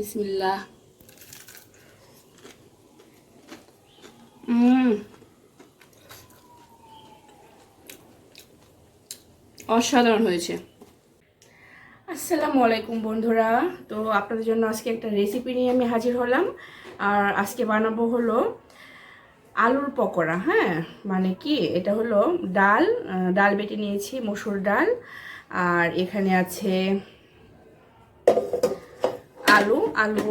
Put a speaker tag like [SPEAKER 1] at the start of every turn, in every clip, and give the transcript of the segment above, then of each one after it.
[SPEAKER 1] বিসমিল্লাহ। উম, অসাধারণ হয়েছে। আসসালামু আলাইকুম বন্ধুরা। তো আপনাদের জন্য আজকে একটা রেসিপি নিয়ে আমি হাজির হলাম। আর আজকে বানাবো হলো আলুর পকোড়া হ্যাঁ? মানে কি? এটা হলো ডাল ডাল বেটে নিয়েছি, মসুর ডাল। আর এখানে আছে আলু আলু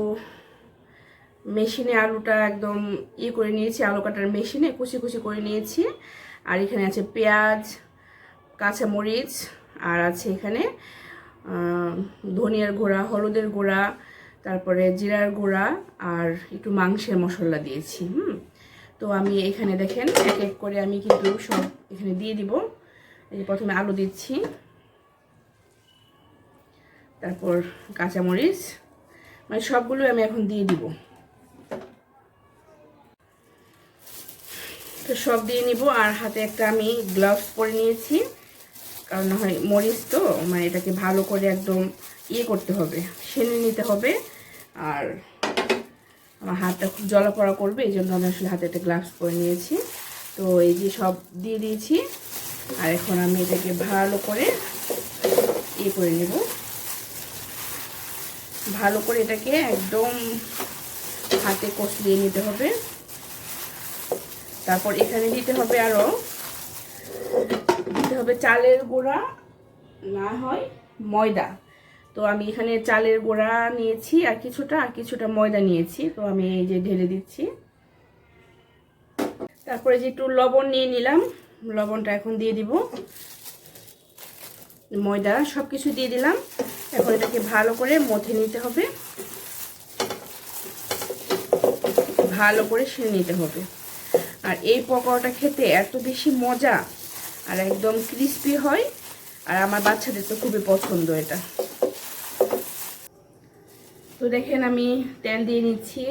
[SPEAKER 1] মেশিনে আলুটা একদম ইয়ে করে নিয়েছি, আলু কাটার মেশিনে কুচি কুচি করে নিয়েছি। আর এখানে আছে পেঁয়াজ, কাঁচামরিচ, আর আছে এখানে ধনিয়ার গুঁড়া, হলুদের গুঁড়া, তারপরে জিরার গুঁড়া, আর একটু মাংসের মশলা দিয়েছি, হুম। তো আমি এখানে দেখেন, এক এক করে আমি কিন্তু সব এখানে দিয়ে দিব। এই প্রথমে আলু দিচ্ছি, তারপর কাঁচামরিচ মানে সবগুলো আমি এখন দিয়ে দিব। তো সব দিয়ে নিব, আর হাতে একটা আমি গ্লাভস পরে নিয়েছি। কারণ হয় মরিচ তো মানে এটাকে ভালো করে একদম ইয়ে করতে হবে, সেনে নিতে হবে। আর আমার হাতটা খুব জলা জলাপড়া করবে, এই জন্য আমি আসলে হাতে একটা গ্লাভস পরে নিয়েছি। তো এই যে সব দিয়ে দিয়েছি, আর এখন আমি এটাকে ভালো করে ইয়ে করে নেব। ভালো করে এটাকে একদম হাতে কষলিয়ে নিতে হবে। তারপর এখানে দিতে হবে আরও দিতে হবে চালের গোড়া, না হয় ময়দা। তো আমি এখানে চালের গোড়া নিয়েছি, আর কিছুটা আর কিছুটা ময়দা নিয়েছি। তো আমি এই যে ঢেলে দিচ্ছি। তারপরে যে একটু লবণ নিয়ে নিলাম, লবণটা এখন দিয়ে দিব। ময়দা সব কিছু দিয়ে দিলাম। এখন এটাকে ভালো করে মথে নিতে হবে। ভালো করে সেনে নিতে হবে। আর এই পকোড়াটা খেতে এত বেশি মজা আর একদম ক্রিস্পি হয়। আর আমার বাচ্চাদের তো খুবই পছন্দ এটা। তো দেখেন আমি তেল দিয়ে নিচ্ছি।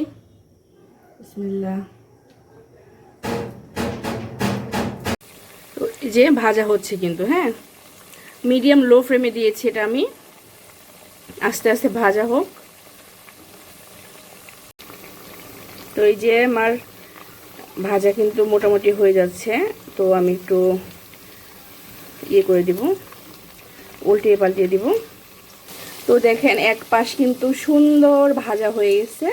[SPEAKER 1] এই যে ভাজা হচ্ছে কিন্তু হ্যাঁ? মিডিয়াম লো ফ্লেমে দিয়েছি এটা আমি। আস্তে আস্তে ভাজা হোক। তো এই যে আমার ভাজা কিন্তু মোটামুটি হয়ে যাচ্ছে, তো আমি একটু ইয়ে করে দিব, উল্টিয়ে পাল্টিয়ে দিব। তো দেখেন, এক পাশ কিন্তু সুন্দর ভাজা হয়ে গেছে।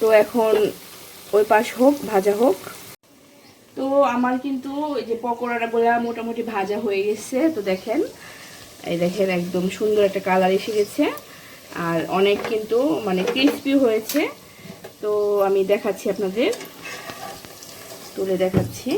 [SPEAKER 1] তো এখন ওই পাশ হোক, ভাজা হোক। তো আমার কিন্তু এই যে পকোড়াটা বলে মোটামুটি ভাজা হয়ে গেছে, তো দেখেন। এই দেখেন একদম সুন্দর একটা কালার এসে গেছে। আর অনেক কিন্তু মানে ক্রিস্পি হয়েছে। তো আমি দেখাচ্ছি আপনাদের। তুলে দেখাচ্ছি।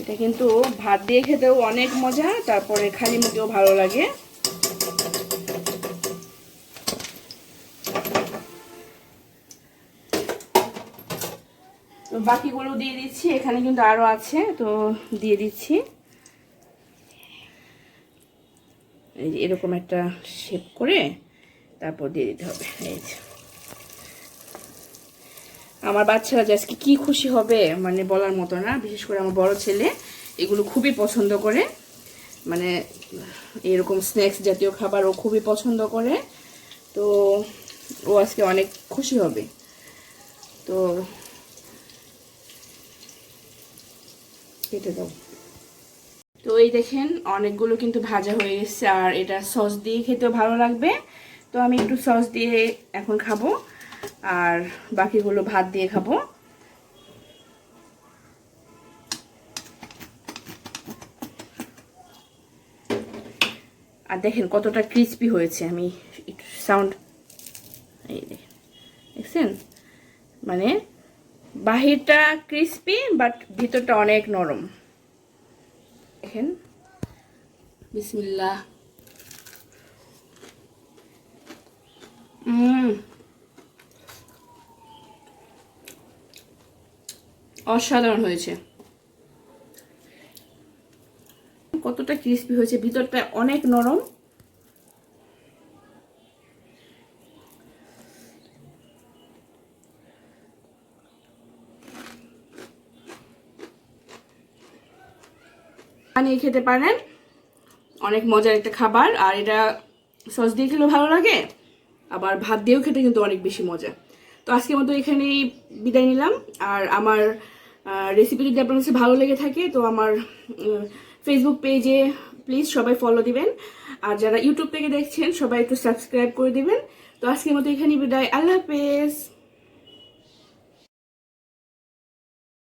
[SPEAKER 1] এটা কিন্তু ভাত দিয়ে খেতেও অনেক মজা, তারপরে খালি মুখেও ভালো লাগে। বাকিগুলো দিয়ে দিচ্ছি, এখানে কিন্তু আরও আছে, তো দিয়ে দিচ্ছি। এই এরকম একটা শেপ করে তারপর দিয়ে দিতে হবে, এই যে। আমার বাচ্চারা যে আজকে কী খুশি হবে মানে বলার মতো না, বিশেষ করে আমার বড় ছেলে, এগুলো খুবই পছন্দ করে। মানে এরকম স্ন্যাক্স জাতীয় খাবার ও খুবই পছন্দ করে। তো ও আজকে অনেক খুশি হবে। তো কেটে দাও। তো এই দেখেন, অনেকগুলো কিন্তু ভাজা হয়ে গেছে, আর এটা সস দিয়ে খেতেও ভালো লাগবে। তো আমি একটু সস দিয়ে এখন খাব, আর বাকিগুলো ভাত দিয়ে খাব। আর দেখেন কতটা ক্রিস্পি হয়েছে, আমি একটু সাউন্ড এই দেখেন দেখছেন? মানে বাহিরটা ক্রিস্পি বাট ভিতরটা অনেক নরম। দেখেন। বিসমিল্লাহ। হুম অসাধারণ হয়েছে। কতটা ক্রিস্পি হয়েছে, ভিতরটা অনেক নরম। বানিয়ে খেতে পারেন। অনেক মজার একটা খাবার। আর এটা সস দিয়ে খেলেও ভালো লাগে, আবার ভাত দিয়েও খেতে কিন্তু অনেক বেশি মজা। তো আজকের মতো এখানেই বিদায় নিলাম। আর আমার রেসিপি যদি আপনার কাছে ভালো লেগে থাকে, তো আমার ফেসবুক পেজে প্লিজ সবাই ফলো দিবেন। আর যারা ইউটিউব থেকে দেখছেন, সবাই একটু সাবস্ক্রাইব করে দিবেন। তো আজকের মতো এখানেই বিদায়। আল্লাহ হাফেজ।